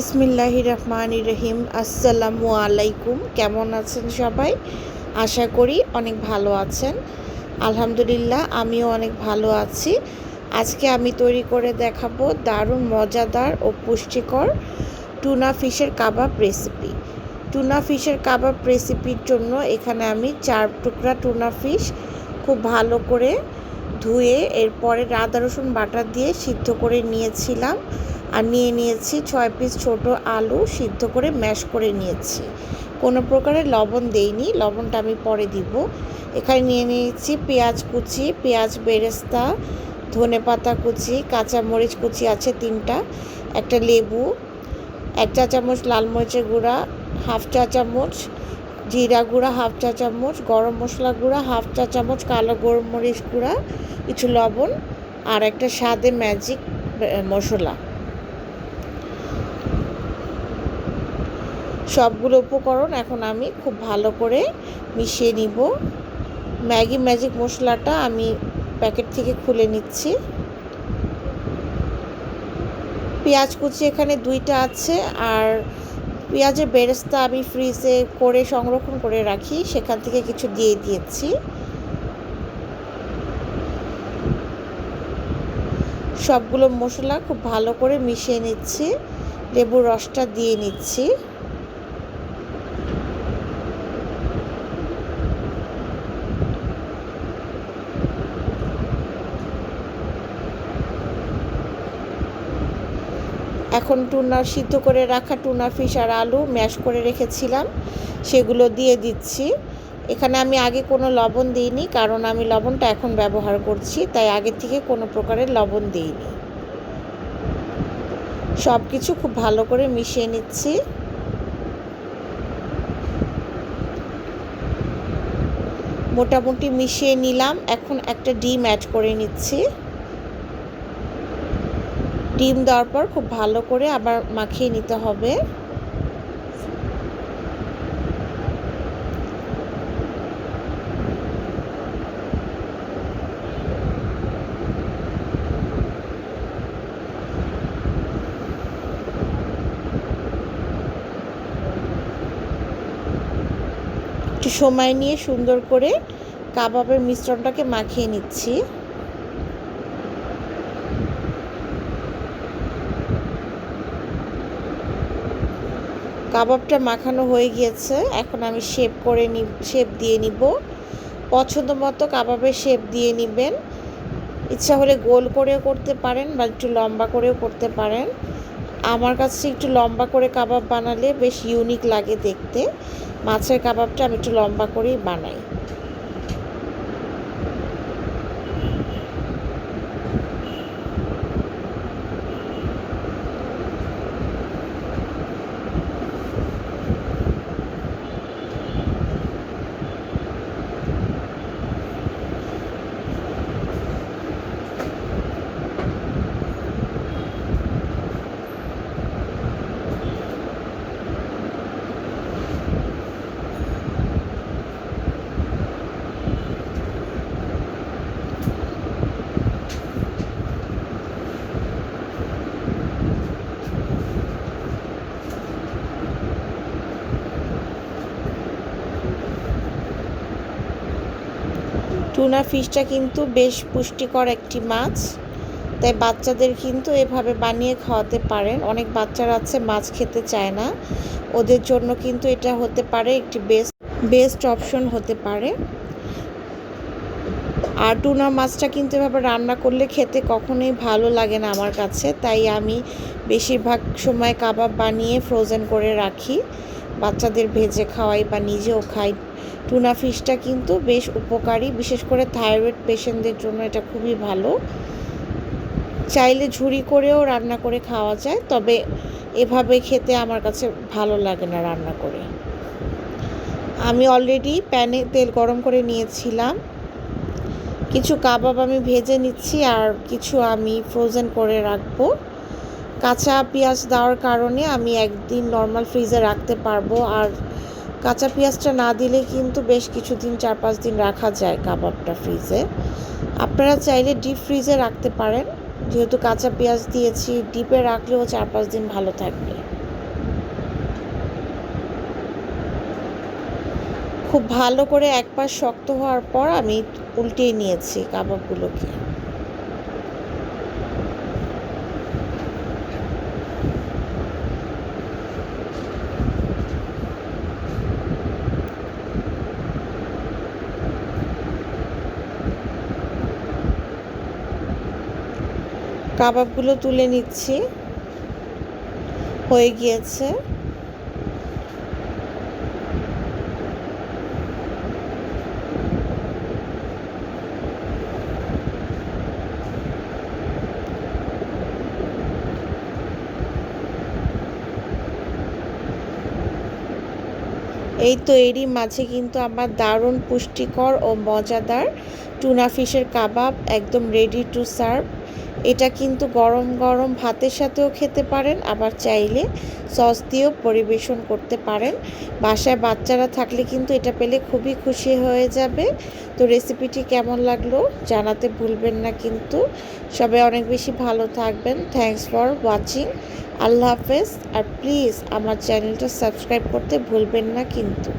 বিসমিল্লাহ রহমান রহিম। আসসালামু আলাইকুম। কেমন আছেন সবাই? আশা করি অনেক ভালো আছেন। আলহামদুলিল্লাহ, আমিও অনেক ভালো আছি। আজকে আমি তৈরি করে দেখাবো দারুণ, মজাদার ও পুষ্টিকর টুনা ফিশের কাবাব রেসিপি টুনা ফিশের কাবাব রেসিপির জন্য এখানে আমি চার টুকরা টুনা ফিশ খুব ভালো করে ধুয়ে, এরপরে আদা রসুন বাটা দিয়ে সিদ্ধ করে নিয়েছিলাম। আর নিয়ে নিয়েছি ছয় পিস ছোট আলু সিদ্ধ করে ম্যাশ করে নিয়েছি। কোনো প্রকারের লবণ দেইনি, লবণটা আমি পরে দিব। এখানে নিয়ে নিয়েছি পেঁয়াজ কুচি, পেঁয়াজ, বেরেস্তা, ধনে পাতা কুচি কাঁচামরিচ কুচি আছে তিনটা, একটা লেবু, এক চা চামচ লাল মরিচের গুঁড়া, হাফ চা চামচ জিরা গুঁড়া, হাফ চা চামচ গরম মশলা গুঁড়া, হাফ চা চামচ কালো গোলমরিচ গুঁড়া, কিছু লবণ আর একটা স্বাদে ম্যাজিক মশলা। সবগুলো উপকরণ এখন আমি খুব ভালো করে মিশিয়ে নিব। ম্যাগি ম্যাজিক মশলাটা আমি প্যাকেট থেকে খুলে নিচ্ছি। পেঁয়াজ কুচি এখানে দুইটা আছে আর পেঁয়াজের বেরেস্তা আমি ফ্রিজে করে সংরক্ষণ করে রাখি, সেখান থেকে কিছু দিয়ে দিয়েছি। সবগুলো মশলা খুব ভালো করে মিশিয়ে নিচ্ছি, লেবুর রসটা দিয়ে নিচ্ছি। এখন টুনা সিদ্ধ করে রাখা টুনা ফিশ আর আলু ম্যাশ করে রেখেছিলাম, সেগুলো দিয়ে দিচ্ছি। এখানে আমি আগে কোনো লবণ দিইনি, কারণ আমি লবণটা এখন ব্যবহার করছি, তাই আগে থেকে কোনো প্রকারের লবণ দিইনি। সব কিছু খুব ভালো করে মিশিয়ে নিচ্ছি। মোটামুটি মিশিয়ে নিলাম, এখন একটা ডিম অ্যাড করে নিচ্ছি। ডিম দেওয়ার পর খুব ভালো করে আবার মাখিয়ে নিতে হবে। একটু সময় নিয়ে সুন্দর করে কাবাবের মিশ্রণটাকে মাখিয়ে নিচ্ছি। কাবাবটা মাখানো হয়ে গিয়েছে। এখন আমি শেপ করে নি শেপ দিয়ে নিব। পছন্দ মতো কাবাবের শেপ দিয়ে নেবেন। ইচ্ছা হলে গোল করেও করতে পারেন বা একটু লম্বা করেও করতে পারেন। আমার কাছে একটু লম্বা করে কাবাব বানালে বেশ ইউনিক লাগে দেখতে। মাছের কাবাবটা আমি একটু লম্বা করেই বানাই। টুনা ফিশটা কিন্তু বেশ পুষ্টিকর একটি মাছ, তাই বাচ্চাদের কিন্তু এভাবে বানিয়ে খাওয়াতে পারেন অনেক বাচ্চারা আছে, মাছ খেতে চায় না। ওদের জন্য কিন্তু এটা হতে পারে একটি বেস্ট বেস্ট অপশন হতে পারে। আর টুনা মাছটা কিন্তু এভাবে রান্না করলে খেতে কখনোই ভালো লাগে না আমার কাছে, তাই আমি বেশিরভাগ সময় কাবাব বানিয়ে ফ্রোজেন করে রাখি। বাচ্চাদের ভেজে খাওয়াই বা নিজেও খাই। টুনা ফিশটা কিন্তু বেশ উপকারী, বিশেষ করে থাইরয়েড পেশেন্টদের জন্য এটা খুবই ভালো। চাইলে ঝুড়ি করেও রান্না করে খাওয়া যায়, তবে এভাবে খেতে আমার কাছে ভালো লাগে না রান্না করে। আমি অলরেডি প্যানে তেল গরম করে নিয়েছিলাম। কিছু কাবাব আমি ভেজে নিচ্ছি আর কিছু আমি ফ্রোজেন করে রাখব। কাঁচা পেঁয়াজ দেওয়ার কারণে আমি একদিন নর্মাল ফ্রিজে রাখতে পারব আর কাঁচা পেঁয়াজটা না দিলে কিন্তু বেশ কিছুদিন, চার পাঁচ দিন রাখা যায় কাবাবটা ফ্রিজে। আপনারা চাইলে ডিপ ফ্রিজে রাখতে পারেন। যেহেতু কাঁচা পেঁয়াজ দিয়েছি, ডিপে রাখলেও চার পাঁচ দিন ভালো থাকবে। খুব ভালো করে একবার শক্ত হওয়ার পর আমি উল্টিয়ে নিয়েছি কাবাবগুলোকে। কাবাবগুলো তুলে নিচ্ছি। হয়ে গিয়েছে। এই তো এরই মাঝে কিন্তু আমার দারুণ পুষ্টিকর ও মজাদার টুনা ফিশের কাবাব একদম রেডি টু সার্ভ এটা কিন্তু গরম গরম ভাতের সাথেও খেতে পারেন, আবার চাইলে সস দিয়েও পরিবেশন করতে পারেন। বাসায় বাচ্চারা থাকলে কিন্তু এটা পেলে খুবই খুশি হয়ে যাবে। তো রেসিপিটি কেমন লাগল জানাতে ভুলবেন না কিন্তু। সবাই অনেক বেশি ভালো থাকবেন। থ্যাংকস ফর ওয়াচিং আল্লাহ হাফেজ। আর প্লিজ আমার চ্যানেলটা সাবস্ক্রাইব করতে ভুলবেন না কিন্তু।